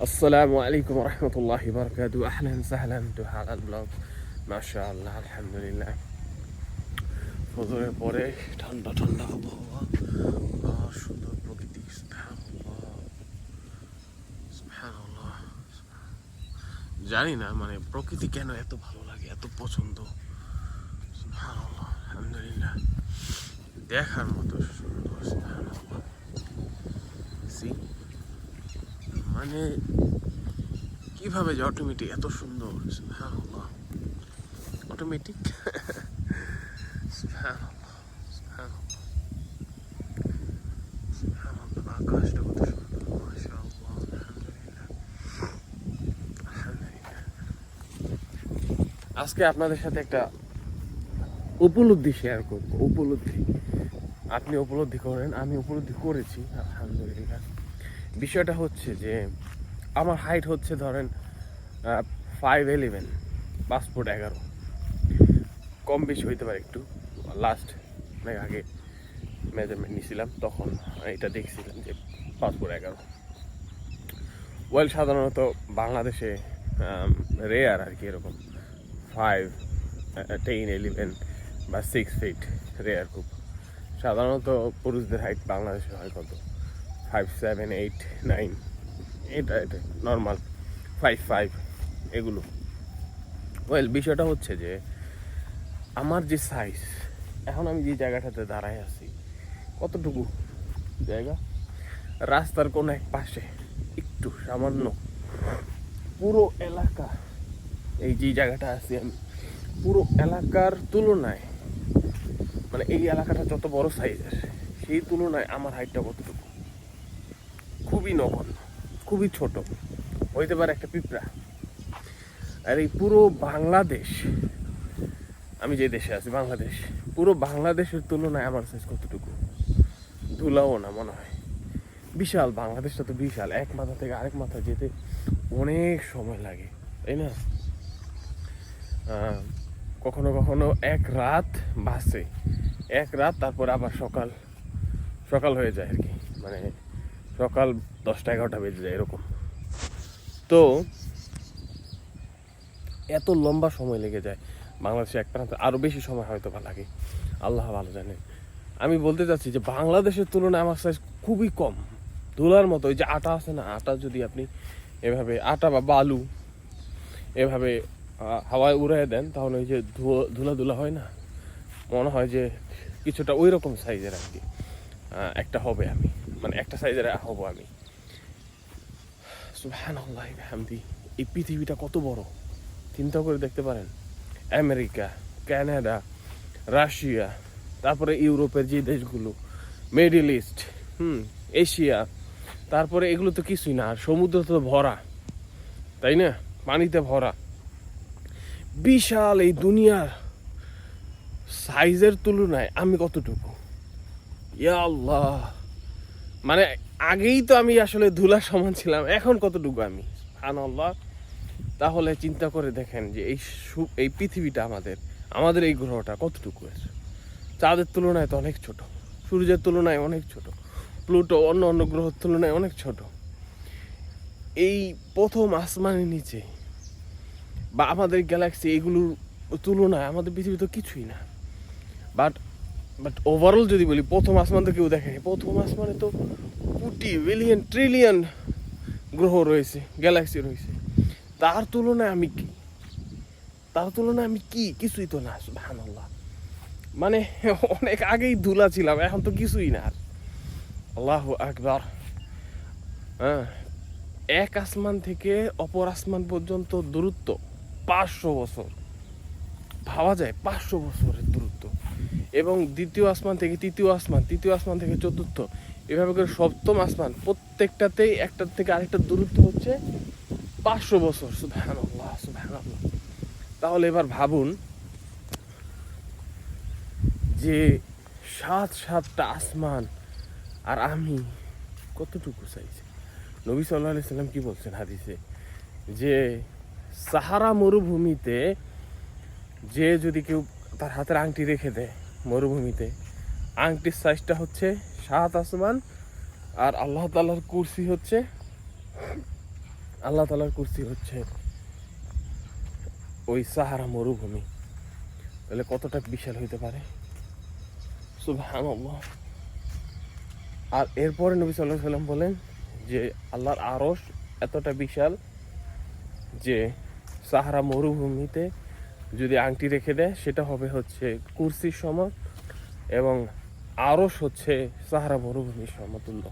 আসসালামু আলাইকুম রহমতুল্লাহ বরকাতু আহলান সাহলান টু হালাল ব্লগ মাশা আল্লাহ আলহামদুলিল্লাহ ফজরের পরে ঠান্ডা ঠান্ডা আবহাওয়া সুন্দর প্রকৃতি জানি না মানে প্রকৃতি কেন এত ভালো লাগে এত পছন্দ আলহামদুলিল্লাহ দেখার মতো সুন্দর সি মানে কীভাবে যে অটোমেটিক এত সুন্দর। সুবহানাল্লাহ। অটোমেটিক কত সুন্দর আজকে আপনাদের সাথে একটা উপলব্ধি শেয়ার করব, উপলব্ধি। আপনি উপলব্ধি করেন, আমি উপলব্ধি করেছি, আলহামদুলিল্লাহ। বিষয়টা হচ্ছে যে, আমার হাইট হচ্ছে ধরেন ফাইভ এলেভেন পাসপোর্ট এগারো। কম বেশি হইতে পারে একটু। লাস্ট অনেক আগে মেজারমেন্ট নিয়েছিলাম তখন এটা দেখছিলাম যে পাসপোর্ট এগারো। ওয়েল সাধারণত বাংলাদেশে রেয়ার আর কি এরকম। ফাইভ টেন ইলেভেন বা সিক্স ফিট রেয়ার খুব সাধারণত পুরুষদের হাইট বাংলাদেশে হয় কত? ফাইভ সেভেন এইট নাইন এটা এটা নর্মাল ফাইভ ফাইভ এগুলো। ওয়েল বিষয়টা হচ্ছে যে, আমার যে সাইজ এখন আমি যে জায়গাটাতে দাঁড়ায় আছি, কতটুকু জায়গা? রাস্তার কোনো এক পাশে, একটু সামান্য, পুরো এলাকা, এই যে জায়গাটা আছি আমি, পুরো এলাকার তুলনায় মানে এই এলাকাটা যত বড় সাইজের সেই তুলনায় আমার হাইটটা কতটুকু? খুবই নগণ্য, খুবই ছোট। হইতে পারে একটা পিঁপড়া। আর এই পুরো বাংলাদেশ, আমি যে দেশে আছি, বাংলাদেশ, পুরো বাংলাদেশের তুলনায় আমার সাইজ কতটুকু? ধুলাও না মনে হয়। বিশাল, বাংলাদেশটা তো বিশাল। এক মাথা থেকে আরেক মাথা যেতে অনেক সময় লাগে, তাই না? কখনো কখনো এক রাত বাসে, এক রাত তারপর আবার সকাল সকাল হয়ে যায় আর কি। মানে সকাল দশটা এগারোটা বেজে যায় এরকম। তো এত লম্বা সময় লেগে যায়, বাংলাদেশে এক প্রান্তে আরও বেশি সময় হয়তো বা লাগে। আল্লাহ ভালো জানে। আমি বলতে চাচ্ছি যে বাংলাদেশের তুলনায় আমার সাইজ খুবই কম। ধুলার মতো, ওই যে আটা আছে না, আটা যদি আপনি এভাবে, আটা বা বালু এভাবে হাওয়ায় উড়াই দেন, তাহলে ওই যে ধুলা ধুলা হয় না? মনে হয় যে কিছুটা ওই রকম সাইজের আর কি। একটা হবে আমি। মানে একটা সাইজের হব আমি। হামদি এই পৃথিবীটা কত বড়? চিন্তা করে দেখতে পারেন। আমেরিকা, কানাডা, রাশিয়া, তারপরে ইউরোপের যে দেশগুলো, মিডল ইস্ট, হুম, এশিয়া, তারপরে এগুলো তো কিছুই না, আর সমুদ্র তো ভরা, তাই না? পানিতে ভরা। বিশাল এই দুনিয়ার সাইজের তুলনায় আমি কতটুকু? ইয়া আল্লাহ! মানে আগেই তো আমি আসলে ধুলার সমান ছিলাম, এখন কতটুকু আমি? আল্লাহ তাহলে চিন্তা করে দেখেন যে এই এই পৃথিবীটা আমাদের আমাদের এই গ্রহটা কতটুকু এর? চাঁদের তুলনায় তো অনেক ছোট, সূর্যের তুলনায় অনেক ছোট, প্লুটো অন্য অন্য গ্রহের তুলনায় অনেক ছোট। এই প্রথম আসমানের নিচে বা আমাদের গ্যালাক্সি এগুলোর তুলনায় আমাদের পৃথিবী তো কিছুই না। বাট বাট ওভারঅল যদি বলি, প্রথম আসমান তো কেউ দেখেনি। প্রথম আসমানে তো কোটি বিলিয়ন ট্রিলিয়ন গ্রহ রয়েছে গ্যালাক্সি রয়েছে। তার তুলনায় আমি কি? তার তুলনায় আমি কি? কিছুই তো না, সুবহানাল্লাহ। মানে অনেক আগেই ধুলা ছিলাম, এখন তো কিছুই না আর। আল্লাহ আকবার। হ্যাঁ এক আসমান থেকে অপর আসমান পর্যন্ত দূরত্ব পাঁচশো বছর। ভাবা যায় পাঁচশো বছরের দূরত্ব। এবং দ্বিতীয় আসমান থেকে তৃতীয় আসমান তৃতীয় আসমান থেকে চতুর্থ, এভাবে করে সপ্তম আসমান, প্রত্যেকটাতেই একটার থেকে আরেকটা দূরত্ব হচ্ছে পাঁচশো বছর। সুবহানাল্লাহ সুবহানাল্লাহ। তাহলে এবার ভাবুন যে সাত সাতটা আসমান আর আমি কতটুকু চাইছি? নবী সাল্লাহ সাল্লাম কি বলছেন হাদিসে? যে সাহারা মরুভূমিতে যে যদি কেউ তার হাতের আংটি রেখে দেয় মরুভূমিতে। আংটির সাইজটা হচ্ছে সাত আসমান আর আল্লাহ তালার কুরসি হচ্ছে, আল্লাহ তালার কুর্সি হচ্ছে ওই সাহারা মরুভূমি। তাহলে কতটা বিশাল হইতে পারে? আর এরপরে নবী সাল্লাহ সাল্লাম বলেন যে আল্লাহর আরস এতটা বিশাল যে সাহারা মরুভূমিতে যদি আংটি রেখে দেয়, সেটা হবে হচ্ছে কুরসির সমান এবং আরস হচ্ছে সাহারা মরুভূমির সমতুল্য।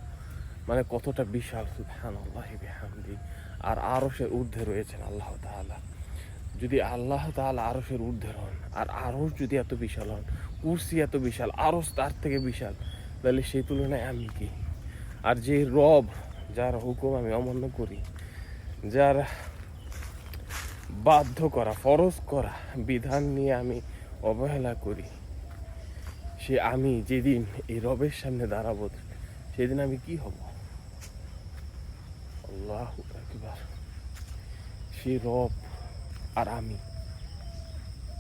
মানে কতটা বিশাল, সুবহানাল্লাহ বিহামদি। আর আরসের ঊর্ধ্বে রয়েছেন আল্লাহ তাআলা। যদি আল্লাহ তাআলা আরসের ঊর্ধ্বে হন আর আরস যদি এত বিশাল হন, কুরসি এত বিশাল আরস তার থেকে বিশাল, তাহলে সেই তুলনায় আমি কি? আর যে রব, যার হুকুম আমি অমান্য করি, যার বাধ্য করা, ফরজ করা বিধান নিয়ে আমি অবহেলা করি। সে আমি যেদিন এই রবের সামনে দাঁড়াবো, সেদিন আমি কি হব? আল্লাহ একবার সে রব আর আমি,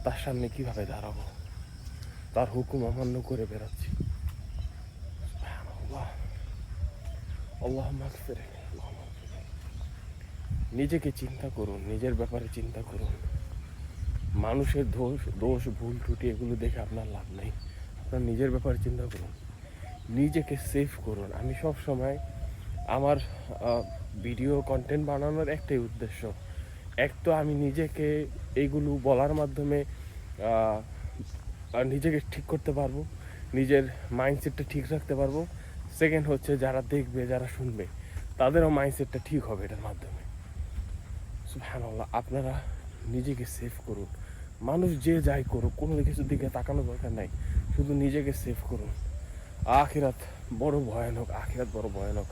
তার সামনে কীভাবে দাঁড়াবো? তার হুকুম অমান্য করে বেড়াচ্ছি। আল্লাহ আল্লাহুম্মা আগফিরলি। নিজেকে চিন্তা করুন, নিজের ব্যাপারে চিন্তা করুন। মানুষের দোষ দোষ, ভুল, ত্রুটি, এগুলো দেখে আপনার লাভ নেই। আপনার নিজের ব্যাপারে চিন্তা করুন। নিজেকে সেভ করুন। আমি সব সময় আমার ভিডিও কন্টেন্ট বানানোর একটাই উদ্দেশ্য। এক তো আমি নিজেকে এইগুলো বলার মাধ্যমে নিজেকে ঠিক করতে পারব, নিজের মাইন্ডসেটটা ঠিক রাখতে পারব। সেকেন্ড হচ্ছে যারা দেখবে, যারা শুনবে, তাদেরও মাইন্ডসেটটা ঠিক হবে এটার মাধ্যমে। সুবহানাল্লাহ, আপনারা নিজেকে সেভ করুন। মানুষ যে যাই করুক, কোনো কিছুর দিকে তাকানো দরকার নাই। শুধু নিজেকে সেভ করুন। আখিরাত বড় ভয়ানক, আখিরাত বড় ভয়ানক।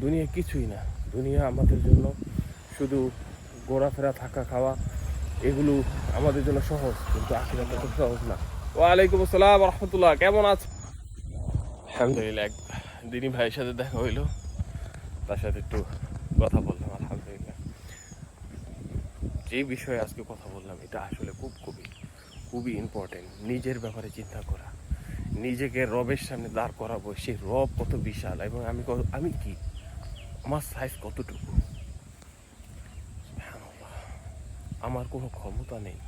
দুনিয়া কিছুই না। দুনিয়া আমাদের জন্য শুধু ঘোরাফেরা, থাকা, খাওয়া, এগুলো আমাদের জন্য সহজ। কিন্তু আখিরাত এত সহজ না। ওয়ালাইকুম আসসালাম রহমতুল্লাহ, কেমন আছো? আলহামদুলিল্লাহ দিনী ভাইয়ের সাথে দেখা হইল। তার সাথে একটু কথা যে বিষয়ে আজকে কথা বললাম, এটা আসলে খুব খুবই খুবই ইম্পর্টেন্ট নিজের ব্যাপারে চিন্তা করা, নিজেকে রবের সামনে দাঁড় করাবো, সেই রব কত বিশাল এবং আমি আমি কি? আমার সাইজ কতটুকু। আমার কোনো ক্ষমতা নেই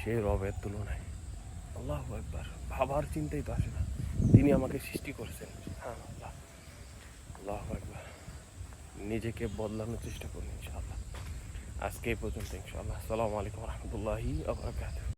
সেই রবের তুলনায়। আল্লাহ একবার ভাবার চিন্তাই তো আসে না। তিনি আমাকে সৃষ্টি করেছেন, সুবহানাল্লাহ। আল্লাহ একবার নিজেকে বদলানোর চেষ্টা করুন ইনশাআল্লাহ। আজকে এই পর্যন্ত ইনশাআল্লাহ। আসসালামু আলাইকুম রহমতুল্লাহি